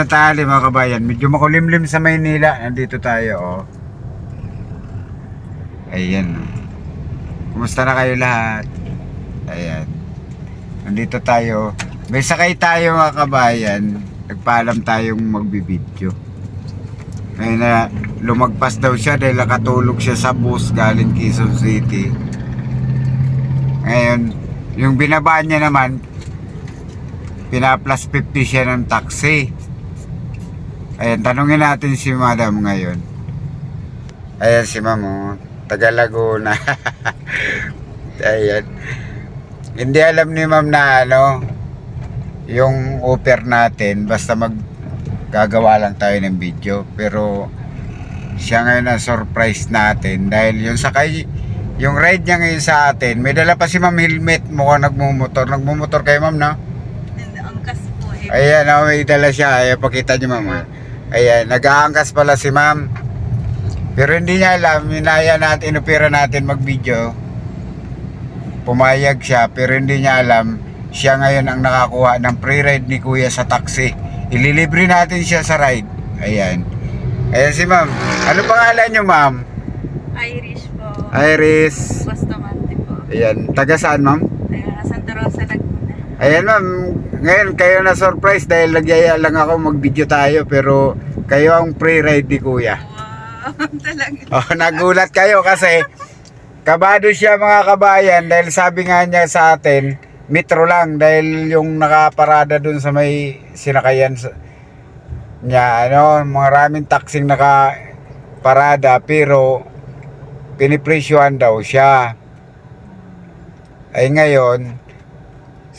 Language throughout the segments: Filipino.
na tali mga kabayan. Medyo makulimlim sa Maynila. Nandito tayo, oh. Ayan. Kumusta na kayo lahat? Ayan. Nandito tayo. May sakay tayo mga kabayan. Nagpaalam tayong magbibideo. Ngayon na lumagpas daw siya dahil nakatulog siya sa bus galing Quezon City. Ngayon, yung binaba niya naman, pina-plus 50 siya ng taxi. Ayan, tanungin natin si madam ngayon. Ayan si ma'am, oh. taga Laguna. Ayan. Hindi alam ni ma'am na ano, yung offer natin, basta mag gagawa lang tayo ng video. Pero siya ngayon ang surprise natin dahil yung sakay, yung ride niya ngayon sa atin, may dala pa si ma'am helmet, mukhang nagmumotor. Nagmumotor kayo ma'am, no? Angkas po eh. Ayan, oh, may dala siya. Ayan, pakita niyo ma'am. ah. Ayan, nag-aangkas pala si ma'am. Pero hindi niya alam, inaya natin, inupira natin mag-video. Pumayag siya, pero hindi niya alam, siya ngayon ang nakakuha ng pre-ride ni kuya sa taxi. Ililibre natin siya sa ride. Ayan. Ayan si ma'am. Ano pangalan niyo ma'am? Irish po. Iris. Bustamante po. Ayan, taga saan ma'am? Taga Santa Rosa. Ayan ma'am, ngayon kayo na surprise dahil nagyaya lang ako mag-video tayo pero kayo ang pre-ride ni kuya. Wow, talaga. Oh, nagulat kayo kasi kabado siya mga kabayan dahil sabi nga niya sa atin, metro lang dahil yung nakaparada dun sa may sinakayan niya, ano, maraming taxing nakaparada pero pinipresyohan daw siya. Ay ngayon,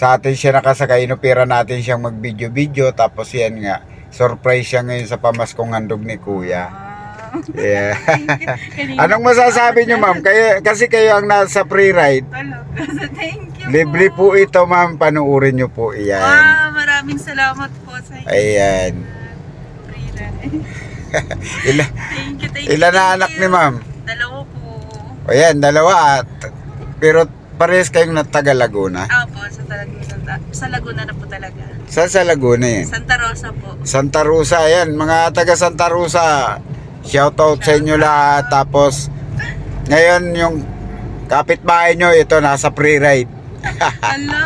sa atin siya nakasakay, inupira natin siyang mag-video-video tapos yan nga, surprise siya ngayon sa pamaskong handog ni kuya. Wow. Yeah. Anong masasabi niyo ma'am? Kayo, kasi kayo ang nasa pre-ride. Thank you Libre po ito ma'am, panuurin niyo po iyan. Wow, maraming salamat po sa inyo. Ayan. Frida. Ila, Thank you, thank you. ilan na anak ni ma'am? Dalawa po. Ayan, dalawa at pero parehas kayong na taga Laguna. Ako po, sa, Laguna, sa, Laguna na po talaga. Saan sa Laguna yan? Santa Rosa po. Santa Rosa, ayan, mga taga Santa Rosa. Shoutout sa inyo lahat. Tapos, ngayon yung kapitbahay nyo, ito nasa pre-ride. Hello.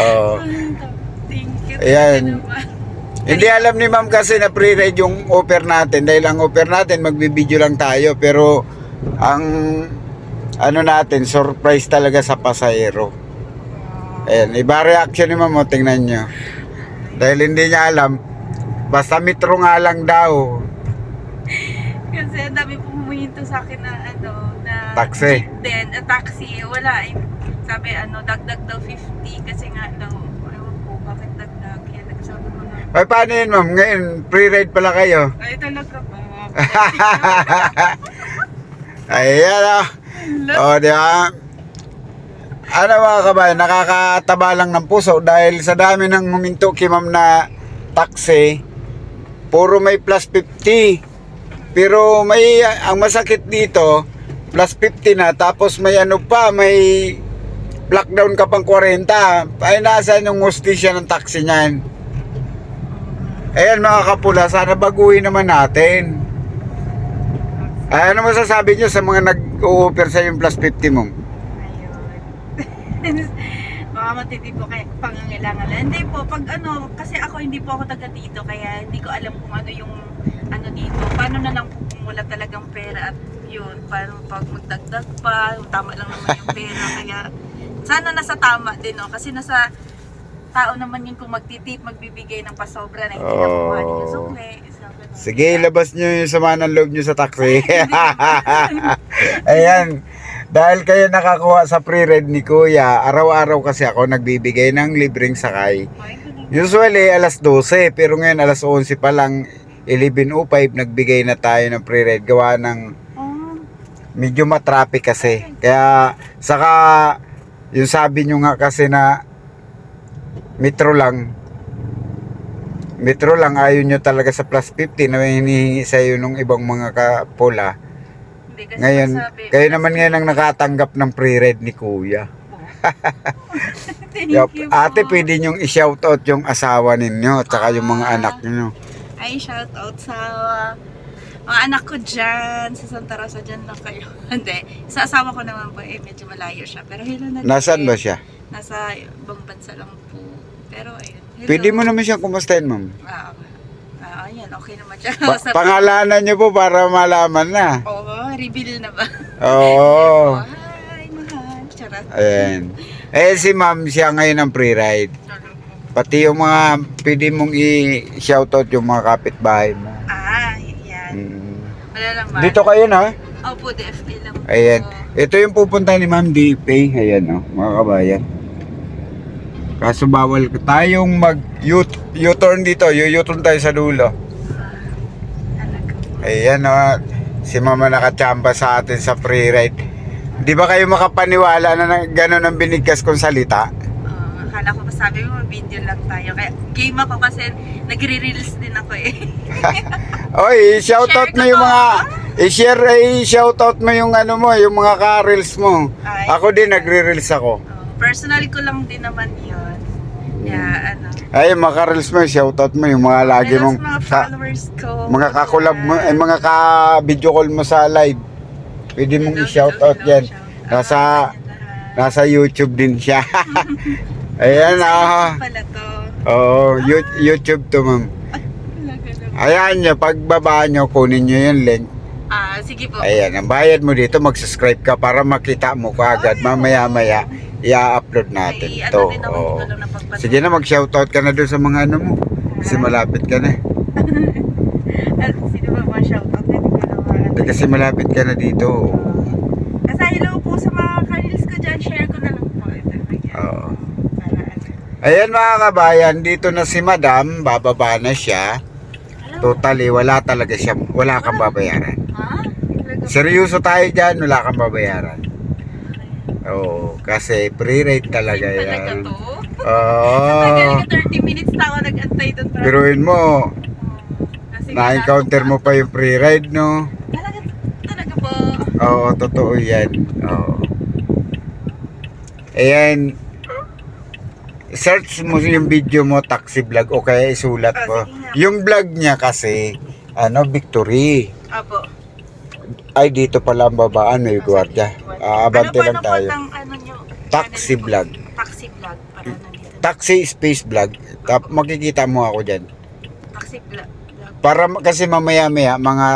Oo. Thank you. Ayan. Hindi alam ni ma'am kasi na pre-ride yung offer natin dahil ang offer natin magbibideo lang tayo pero ang ano natin surprise talaga sa pasahero. Ayan, iba reaction ni ma'am mo, tingnan nyo. Dahil hindi niya alam, basta metro nga lang daw. Kasi ang dami po humihinto sa akin na ano, na Taxi. din, a taxi, wala eh. Sabi ano, dagdag daw 50 kasi nga daw, ewan po, bakit dagdag? Kaya nagsabi ko na, Ay, paano yun ma'am? Ngayon, pre-ride pala kayo. ay talaga ba? Ayan ah. O, di ba? Ano mga kabayan, nakakataba lang ng puso dahil sa dami ng huminto kay ma'am na taxi, puro may plus 50. Pero may, ang masakit dito, plus 50 na, tapos may ano pa, may lockdown ka pang 40. Ay, nasaan yung hostisya ng taxi niyan? Ayan mga kapula, sana baguhin naman natin. Ay, ano masasabi nyo sa mga nag-o-offer sa yung plus 50 mo? Ayun. Baka matindi po kay pangangailangan lang. Hindi po, pag ano, kasi ako hindi po ako taga dito, kaya hindi ko alam kung ano yung ano dito. Paano na lang po talagang pera at yun, paano pag magdagdag pa, tama lang naman yung pera. Kaya sana nasa tama din, no? Kasi nasa tao naman yun kung magtitip, magbibigay ng pasobra na hindi na Oh. kukuha yung sukle. Sige, ilabas nyo yung sama ng loob nyo sa taxi. Ayan. Dahil kayo nakakuha sa pre-read ni Kuya, araw-araw kasi ako nagbibigay ng libreng sakay. Usually, alas 12, pero ngayon alas 11 pa lang, 11.05, nagbigay na tayo ng pre-read. Gawa ng medyo matraffic kasi. Kaya, saka, yung sabi nyo nga kasi na metro lang, metro lang, ayaw nyo talaga sa plus 50 na may hinihingi sa iyo nung ibang mga kapula. hindi kasi Ngayon, masabi. kayo naman ngayon ang nakatanggap ng pre-read ni Kuya. Thank Yup. you po. Ate, pwede nyong i-shoutout yung asawa ninyo at saka yung mga Ah. anak ninyo. Hi, shout out sa uh, mga anak ko dyan. Sa Santa Rosa dyan lang kayo. Hindi. Sa asawa ko naman po, eh, medyo malayo siya. Pero hello na Nasaan din. ba siya? Nasa ibang bansa lang po. Pero ayun. Pwede mo naman siyang kumustahin, ma'am. Ah, ah, ayan, okay naman siya. Pa- Sa- pangalanan niyo po para malaman na. Oo, reveal na ba? Oo. Hi, mahal. Charot. Ayan. Eh, si ma'am, siya ngayon ang pre-ride. Pati yung mga, pwede mong i-shoutout yung mga kapitbahay mo. Ah, yan. Mm. Wala lang ba? Dito kayo na. Opo, DFA lang po. Ayan. Ito yung pupunta ni Ma'am DP. Ayan, oh, mga kabayan. Kaso bawal tayong mag U- turn dito. U-turn tayo sa dulo. Ayan, oh. Si Mama nakachamba sa atin sa pre-ride. Di ba kayo makapaniwala na, na gano'n ang binigkas kong salita? Ah, akala ko sabi mo, video lang tayo. Kaya game ako kasi nagre-reels din ako eh. Oy, shoutout ko yung mga i-share eh, shoutout mo yung ano mo, yung mga ka-reels mo. Ay. Ako din nagre-reels ako. Oh, personal ko lang din naman yun. Kaya ano. Ay, mga ka-reels mo, shoutout mo yung mga lagi hello mong sa mga followers ko. mga kakulab mo, ay mga ka-video call mo sa live. Pwede mong Hello, i-shoutout hello, yan. shout out. Nasa, nasa YouTube din siya. Ayan, ah. Pala to. Oo, You- YouTube to, ma'am. Talaga naman. Ayan nyo, pagbaba nyo, kunin nyo yung link. Ah, sige po. Ayan, ang bayad mo dito, mag-subscribe ka para makita mo kaagad. Mamaya-maya, i-upload natin Ay, to. ano napagpatuloy. Sige na, mag-shoutout ka na doon sa mga ano mo. Kasi malapit ka na. Ah, Sino ba mga shoutout? Hindi ko naman. Eh, Kasi malapit ka na dito. Kasi hello po sa mga kanils ko dyan. Share ko na lang po. Ito. Oo. Ano. Ayan mga kabayan, dito na si madam, bababa na siya. Totally, wala talaga siya, wala kang babayaran. Ha? Ba? Seryoso tayo dyan, wala kang babayaran. Oo, kasi pre-rate talaga Same talaga yan. to. Oo. Tagal ka 30 minutes na ako nag-antay doon. para- Piruin mo, Kasi na-encounter mo pa yung pre-ride, no? Talaga, talaga po. Oo, totoo yan. Oo. Ayan, search mo yung video mo, taxi vlog, o kaya isulat Ah, mo. Yung vlog niya kasi, ano, victory. Apo. Ay, dito pala ang babaan, may gwardiya. Ah, abante ano, lang tayo. po ang ano nyo? Taxi vlog. Taxi vlog. Para nandito. Taxi space vlog. Tap, makikita mo ako dyan. Taxi vlog. Para kasi mamaya-maya, mga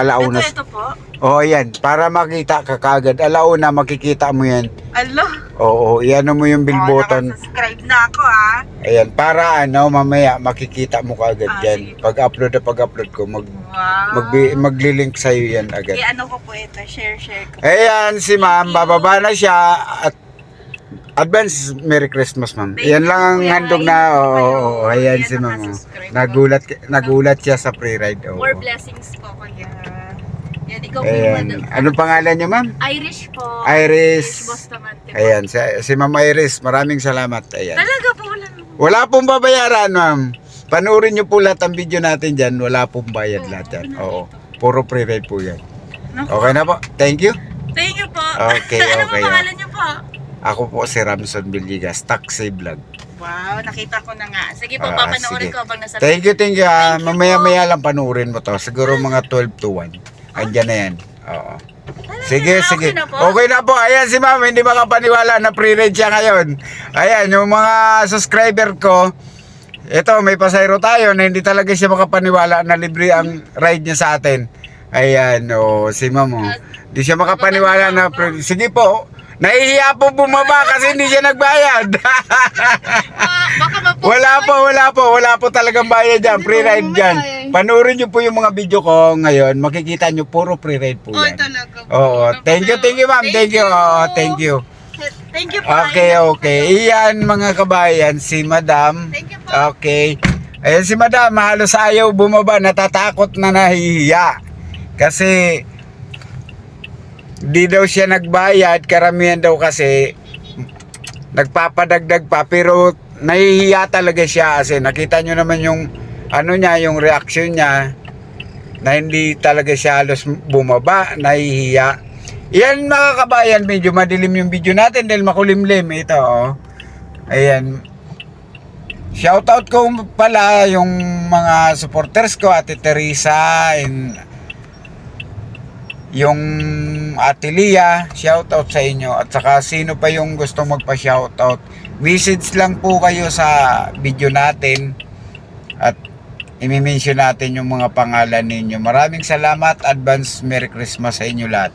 alauna. Ito, ito po. Oo, yan. Para makita ka kagad. Alauna, makikita mo yan. Alo. Oo, iano mo yung bell Oh, button. subscribe na ako ah. Ayan, para ano, mamaya makikita mo kagad Ah, yan. sige. Pag-upload na pag-upload ko, mag, Wow. magbi, maglilink sa'yo yan agad. I-ano ko po ito. Share, share ko. Ayan, si ma'am, bababa na siya at advance Merry Christmas, ma'am. Thank Yan lang ang kuya. handog na, Ingat po oo, kayo. oo, ayan Ayan, si ma'am. oh. nakasubscribe Nagulat, nagulat siya sa pre-ride. oo. More blessings po kuya. Yan, ikaw po Ayan, yung anong pangalan niyo, ma'am? Irish po. Iris. Bustamante po. Ayan, si, si Ma'am Iris, maraming salamat. Ayan. Talaga po wala Wala pong babayaran, ma'am. Panoorin niyo po lahat ang video natin dyan. Wala pong bayad lahat yan. Oo. Puro pre-ride po yan. Naku. Okay na po. Thank you. Thank you po. Okay, ano okay, po pangalan niyo po? Ako po si Ramson Villegas, Taxi Vlog. Wow, nakita ko na nga. Sige po, Ah, papanoorin sige. ko habang nasa Thank you, thank you. ah. Thank you Mamaya-maya lang panoorin mo to. Siguro mga 12 to 1. Andyan na yan. Oo. Sige, Okay sige. na po? Okay na po. Ayan si ma'am, hindi makapaniwala na pre-ride siya ngayon. Ayan, yung mga subscriber ko, ito, may pasayro tayo na hindi talaga siya makapaniwala na libre ang ride niya sa atin. Ayan, o, si ma'am, oh. Hindi siya makapaniwala na, pre- sige po, nahihiya po bumaba kasi hindi siya nagbayad. Wala po, wala po, wala po talagang bayad dyan, free ride dyan. Panoorin nyo po yung mga video ko ngayon, makikita nyo puro free ride po yan. Oo, thank you, thank you ma'am, thank you, Oo, thank you. Thank you po. Okay, okay. Iyan mga kabayan, si madam. Thank you po. Okay. Ayan si madam, halos ayaw bumaba, natatakot na nahihiya. Kasi, di daw siya nagbayad, karamihan daw kasi, nagpapadagdag pa, pero nahihiya talaga siya kasi nakita nyo naman yung, ano niya, yung reaction niya, na hindi talaga siya halos bumaba, nahihiya. Yan mga kabayan, medyo madilim yung video natin dahil makulimlim. Ito, oh. Ayan. Shoutout ko pala yung mga supporters ko, Ate Teresa, and yung Ate Lia, shoutout sa inyo. At saka sino pa yung gusto magpa-shoutout, message lang po kayo sa video natin at imi-mention natin yung mga pangalan ninyo. Maraming salamat. Advance Merry Christmas sa inyo lahat.